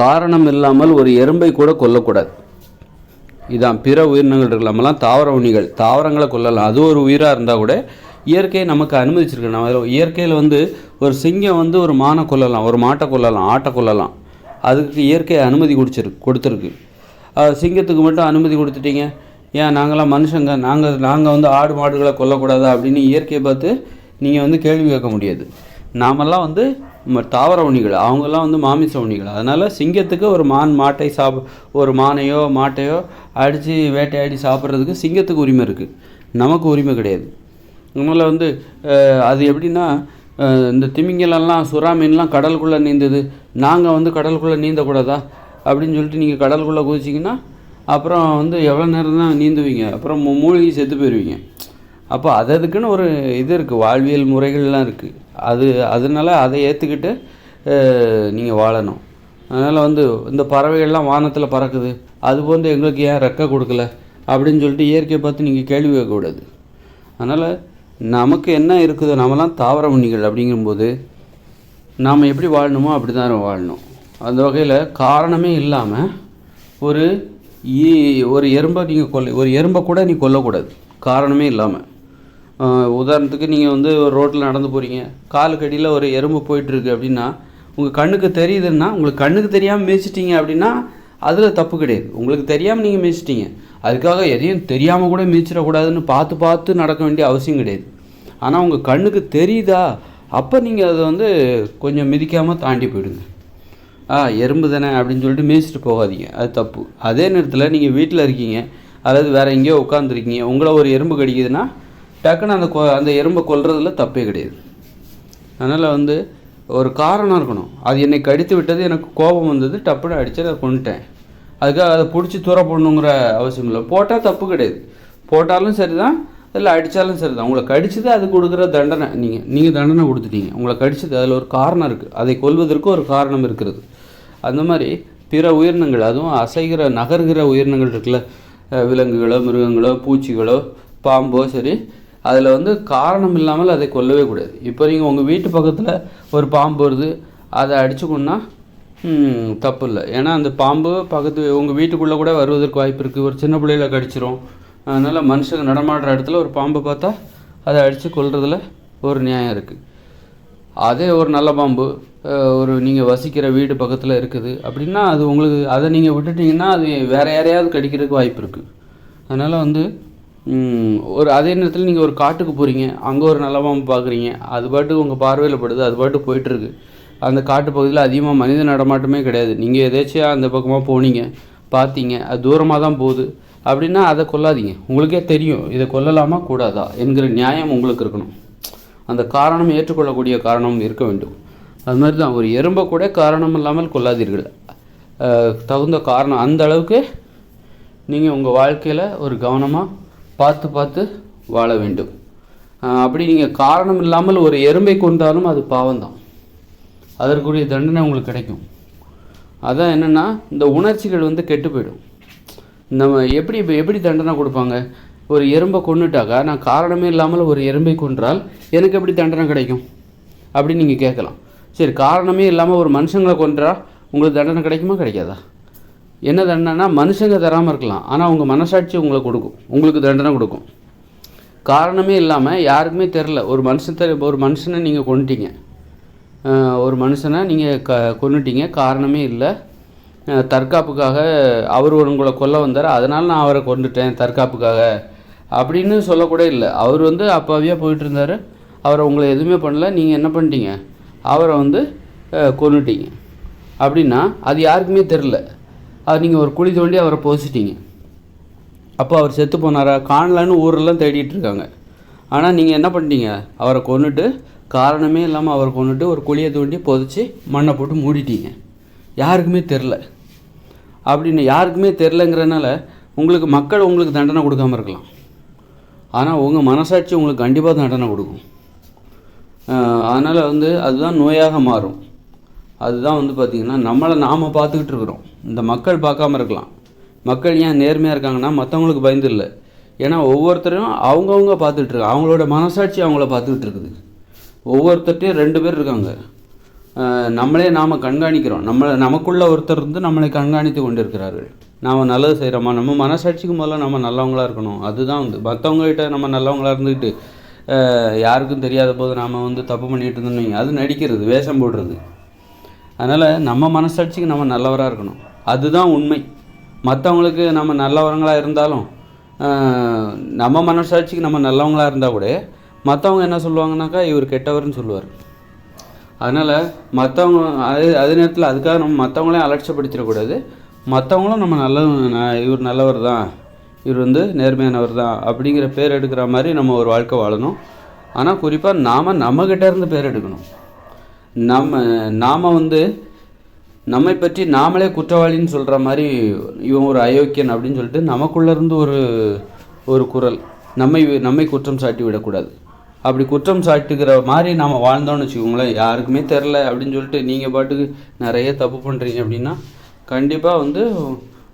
காரணம் இல்லாமல் ஒரு எறும்பை கூட கொல்லக்கூடாது. இதான் பிற உயிரினங்கள் இருக்கு தாவர உண்ணிகள் தாவரங்களை கொல்லலாம். அது ஒரு உயிராக இருந்தால் கூட இயற்கையை நமக்கு அனுமதிச்சிருக்கு நம்ம இயற்கையில் வந்து ஒரு சிங்கம் வந்து ஒரு மானை கொல்லலாம். ஒரு மாட்டை கொல்லலாம். ஆட்டை கொல்லலாம். அதுக்கு இயற்கையை அனுமதி குடிச்சிருக்கு கொடுத்துருக்கு. சிங்கத்துக்கு மட்டும் அனுமதி கொடுத்துட்டீங்க. ஏன்? நாங்களாம் மனுஷங்க. நாங்கள் நாங்கள் வந்து ஆடு மாடுகளை கொல்லக்கூடாதா அப்படின்னு இயற்கையை பார்த்து நீங்கள் வந்து கேள்வி கேட்க முடியாது. நாமெல்லாம் வந்து தாவர உண்ணிகள் அவங்கெல்லாம் வந்து மாமிச உண்ணிகள் அதனால் சிங்கத்துக்கு ஒரு மான் மாட்டை சாப் ஒரு மானையோ மாட்டையோ அடித்து வேட்டையாடி சாப்பிட்றதுக்கு சிங்கத்துக்கு உரிமை இருக்குது நமக்கு உரிமை கிடையாது. அதனால் வந்து அது எப்படின்னா இந்த திமிங்கலம்லாம் சுறா மீன்லாம் கடலுக்குள்ளே நீந்துது. நாங்கள் வந்து கடலுக்குள்ளே நீந்தக்கூடாதா? அப்படின்னு சொல்லிட்டு நீங்கள் கடலுக்குள்ளே குதிச்சிங்கன்னா அப்புறம் வந்து எவ்வளோ நேரம் தான் நீந்துவீங்க? அப்புறம் மூழ்கி செத்து போயிடுவீங்க அப்போ அது அதுக்குன்னு ஒரு இது இருக்குது வாழ்வியல் முறைகள்லாம் இருக்குது அது அதனால அதை ஏற்றுக்கிட்டு நீங்கள் வாழணும். அதனால் வந்து இந்த பறவைகள்லாம் வானத்தில் பறக்குது. அது போன்று எங்களுக்கு ஏன் ரெக்கை கொடுக்கல? அப்படின்னு சொல்லிட்டு இயற்கையை பார்த்து நீங்கள் கேள்வி கேட்கக்கூடாது. அதனால் நமக்கு என்ன இருக்குதோ நம்மலாம் தாவர உண்ணிகள் அப்படிங்கும்போது நாம் எப்படி வாழணுமோ அப்படி தான் வாழணும். அந்த வகையில் காரணமே இல்லாமல் ஒரு ஒரு எறும்பை நீங்கள் கொல்ல ஒரு எறும்பை கூட நீ கொல்லக்கூடாது. காரணமே இல்லாமல் உதாரணத்துக்கு நீங்கள் வந்து ஒரு ரோட்டில் நடந்து போகிறீங்க காலுக்கு அடியில் ஒரு எறும்பு போயிட்டுருக்கு அப்படின்னா உங்கள் கண்ணுக்கு தெரியுதுன்னா உங்களுக்கு கண்ணுக்கு தெரியாமல் மேய்ச்சிட்டீங்க அப்படின்னா அதில் தப்பு கிடையாது. உங்களுக்கு தெரியாமல் நீங்கள் மேய்ச்சிட்டீங்க. அதுக்காக எதையும் தெரியாமல் கூட மேய்ச்சிடக்கூடாதுன்னு பார்த்து பார்த்து நடக்க வேண்டிய அவசியம் கிடையாது. ஆனால் உங்கள் கண்ணுக்கு தெரியுதா? அப்போ நீங்கள் அதை வந்து கொஞ்சம் மிதிக்காமல் தாண்டி போயிடுங்க. ஆ எறும்பு தானே அப்படின்னு சொல்லிட்டு மேய்ச்சிட்டு போகாதீங்க. அது தப்பு. அதே நேரத்தில் நீங்கள் வீட்டில் இருக்கீங்க. அதாவது வேறு எங்கேயோ உட்காந்துருக்கீங்க உங்களை ஒரு எறும்பு கடிக்குதுன்னா டக்குன்னு அந்த கொ அந்த எறும்பை கொல்றதுல தப்பே கிடையாது. அதனால் வந்து ஒரு காரணம் இருக்கணும். அது என்னை கடித்து விட்டது எனக்கு கோபம் வந்தது டப்புன்னு அடித்து அதை கொண்டுட்டேன் அதுக்காக அதை பிடிச்சி தூர போடணுங்கிற அவசியம் இல்லை. போட்டால் தப்பு கிடையாது. போட்டாலும் சரி தான் இல்லை அடித்தாலும் சரி தான் உங்களை கடிச்சது அது கொடுக்குற தண்டனை. நீங்கள் நீங்கள் தண்டனை கொடுத்துட்டீங்க. உங்களை கடிச்சது அதில் ஒரு காரணம் இருக்குது அதை கொல்வதற்கு ஒரு காரணம் இருக்கிறது. அந்த மாதிரி பிற உயிரினங்கள் அதுவும் அசைகிற நகர்கிற உயிரினங்கள் இருக்குல்ல. விலங்குகளோ மிருகங்களோ பூச்சிகளோ பாம்போ சரி அதில் வந்து காரணம் இல்லாமல் அதை கொல்லவே கூடாது. இப்போ நீங்கள் உங்கள் வீட்டு பக்கத்தில் ஒரு பாம்பு வருது அதை அடிச்சுக்கணுன்னா தப்பு இல்லை. ஏன்னா அந்த பாம்பு பக்கத்து உங்கள் வீட்டுக்குள்ளே கூட வருவதற்கு வாய்ப்பு இருக்குது ஒரு சின்ன பிள்ளையில கடிச்சிரும். அதனால் மனுஷங்க நடமாடுற இடத்துல ஒரு பாம்பை பார்த்தா அதை அடித்து கொல்றதுல ஒரு நியாயம் இருக்குது அதே ஒரு நல்ல பாம்பு ஒரு நீங்கள் வசிக்கிற வீடு பக்கத்தில் இருக்குது அப்படின்னா அது உங்களுக்கு அதை நீங்கள் விட்டுட்டிங்கன்னா அது வேறு யாரையாவது கடிக்கிறதுக்கு வாய்ப்பு இருக்குது அதனால் வந்து ஒரு அதே நேரத்தில் நீங்கள் ஒரு காட்டுக்கு போகிறீங்க அங்கே ஒரு நல்ல பார்க்குறீங்க அது பாட்டுக்கு உங்கள் பார்வையில் படுது அது பாட்டுக்கு போயிட்டுருக்கு. அந்த காட்டு பகுதியில் அதிகமாக மனித நடமாட்டமே கிடையாது. நீங்கள் எதேச்சியாக அந்த பக்கமாக போனீங்க பார்த்தீங்க அது தூரமாக தான் போகுது. அப்படின்னா அதை கொல்லாதீங்க. உங்களுக்கே தெரியும் இதை கொல்லலாமா கூடாதா என்கிற நியாயம் உங்களுக்கு இருக்கணும். அந்த காரணம் ஏற்றுக்கொள்ளக்கூடிய காரணம் இருக்க வேண்டும். அது மாதிரி தான் ஒரு எறும்பை கூட காரணம் இல்லாமல் கொல்லாதீர்கள். தகுந்த காரணம் அந்த அளவுக்கு நீங்கள் உங்கள் வாழ்க்கையில் ஒரு கவனமாக பார்த்து பார்த்து வாழ வேண்டும். அப்படி நீங்கள் காரணம் இல்லாமல் ஒரு எறும்பை கொண்டாலும் அது பாவம்தான். அதற்குரிய தண்டனை உங்களுக்கு கிடைக்கும். அதான் என்னென்னா இந்த உணர்ச்சிகள் வந்து கெட்டு போயிடும். நம்ம எப்படி இப்போ எப்படி தண்டனை கொடுப்பாங்க? ஒரு எறும்பை கொண்டுட்டாக்கா நான் காரணமே இல்லாமல் ஒரு எறும்பை கொன்றால் எனக்கு எப்படி தண்டனை கிடைக்கும்? அப்படின்னு நீங்கள் கேட்கலாம். சரி காரணமே இல்லாமல் ஒரு மனுஷங்களை கொன்றா உங்களுக்கு தண்டனை கிடைக்குமா? கிடைக்காதா? என்ன தண்டனைனா மனுஷங்க தராமல் இருக்கலாம். ஆனால் உங்கள் மனசாட்சி உங்களை கொடுக்கும். உங்களுக்கு தண்டனை கொடுக்கும். காரணமே இல்லாமல் யாருக்குமே தெரில ஒரு மனுஷன் தெ- ஒரு மனுஷனை நீங்கள் கொண்டுட்டீங்க ஒரு மனுஷனை நீங்கள் க கொண்டுட்டீங்க காரணமே இல்லை. தற்காப்புக்காக அவர் உங்களை கொல்ல வந்தார். அதனால் நான் அவரை கொண்டுட்டேன் தற்காப்புக்காக அப்படின்னு சொல்லக்கூட இல்லை. அவர் வந்து அப்பாவியாக போயிட்டு இருந்தார். அவரை உங்களை எதுவுமே பண்ணல. நீங்கள் என்ன பண்ணிட்டீங்க? அவரை வந்து கொண்டுட்டீங்க அப்படின்னா அது யாருக்குமே தெரில அவர் நீங்கள் ஒரு குழி தோண்டி அவரை போசிட்டீங்க. அப்போ அவர் செத்து போனாரா? காணலான்னு ஊரெல்லாம் தேடிட்டு இருக்காங்க. ஆனால் நீங்கள் என்ன பண்ணிட்டீங்க? அவரை கொன்னுட்டு காரணமே இல்லாமல் அவரை கொண்டுட்டு ஒரு குழியை தோண்டி புதைச்சி மண்ணை போட்டு மூடிட்டீங்க. யாருக்குமே தெரில. அப்படின்னு யாருக்குமே தெரிலங்கிறனால உங்களுக்கு மக்கள் உங்களுக்கு தண்டனை கொடுக்காம இருக்கலாம். ஆனால் உங்கள் மனசாட்சி உங்களுக்கு கண்டிப்பாக தண்டனை கொடுக்கும். அதனால் வந்து அதுதான் நோயாக மாறும். அதுதான் வந்து பார்த்திங்கன்னா நம்மளை நாம் பார்த்துக்கிட்டு இருக்கிறோம். இந்த மக்கள் பார்க்காம இருக்கலாம். மக்கள் ஏன் நேர்மையாக இருக்காங்கன்னா மற்றவங்களுக்கு பயந்து இல்லை. ஏன்னா ஒவ்வொருத்தரையும் அவங்கவுங்க பார்த்துக்கிட்டு இருக்காங்க அவங்களோட மனசாட்சி அவங்கள பார்த்துக்கிட்டு இருக்குது. ஒவ்வொருத்தர்ட்டையும் ரெண்டு பேர் இருக்காங்க. நம்மளே நாம் கண்காணிக்கிறோம். நம்மளை நமக்குள்ள ஒருத்தர் இருந்து நம்மளை கண்காணித்து கொண்டிருக்கிறார்கள். நாம் நல்லது செய்கிறோமா நம்ம மனசாட்சிக்கு முதல்ல நம்ம நல்லவங்களாக இருக்கணும். அதுதான் வந்து. மற்றவங்ககிட்ட நம்ம நல்லவங்களாக இருந்துக்கிட்டு யாருக்கும் தெரியாத போது நாம் வந்து தப்பு பண்ணிகிட்டு இருந்தோம் வைங்க, அது நடிக்கிறது வேஷம் போடுறது. அதனால் நம்ம மனசாட்சிக்கு நம்ம நல்லவராக இருக்கணும். அதுதான் உண்மை. மற்றவங்களுக்கு நம்ம நல்லவங்களா இருந்தாலும் நம்ம மனசாட்சிக்கு நம்ம நல்லவங்களாக இருந்தால் கூட மற்றவங்க என்ன சொல்லுவாங்கனாக்கா இவர் கெட்டவர்னு சொல்லுவார். அதனால் மற்றவங்க அது அதே நேரத்தில் அதுக்காக நம்ம மற்றவங்களையும் அலட்சப்படுத்திடக்கூடாது மற்றவங்களும் நம்ம நல்ல இவர் நல்லவர் தான் இவர் வந்து நேர்மையானவர் தான் அப்படிங்கிற பேர் எடுக்கிற மாதிரி நம்ம ஒரு வாழ்க்கை வாழணும். ஆனால் குறிப்பாக நாம் நம்மக்கிட்ட இருந்து பேர் எடுக்கணும். நம்ம நாம் வந்து நம்மை பற்றி நாமளே குற்றவாளின்னு சொல்கிற மாதிரி இவன் ஒரு அயோக்கியன் அப்படின்னு சொல்லிட்டு நமக்குள்ளேருந்து ஒரு ஒரு குரல் நம்மை நம்மை குற்றம் சாட்டி விடக்கூடாது. அப்படி குற்றம் சாட்டுகிற மாதிரி நாம் வாழ்ந்தோம்னு வச்சுக்கோங்களேன். யாருக்குமே தெரில அப்படின்னு சொல்லிட்டு நீங்கள் பாட்டுக்கு நிறைய தப்பு பண்ணுறீங்க அப்படின்னா கண்டிப்பாக வந்து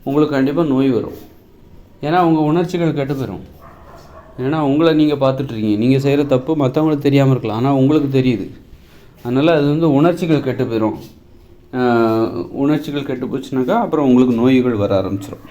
உங்களுக்கு கண்டிப்பாக நோய் வரும். ஏன்னா உங்கள் உணர்ச்சிகள் கெட்டு போயிடும் ஏன்னா உங்களை நீங்கள் பார்த்துட்ருக்கீங்க நீங்கள் செய்கிற தப்பு மற்றவங்களுக்கு தெரியாமல் இருக்கலாம். ஆனால் உங்களுக்கு தெரியுது. அதனால் அது வந்து உணர்ச்சிகள் கெட்டு போயிடும் உணர்ச்சிகள் கெட்டு போச்சுனாக்கா அப்புறம் உங்களுக்கு நோய்கள் வர ஆரம்பிச்சிடும்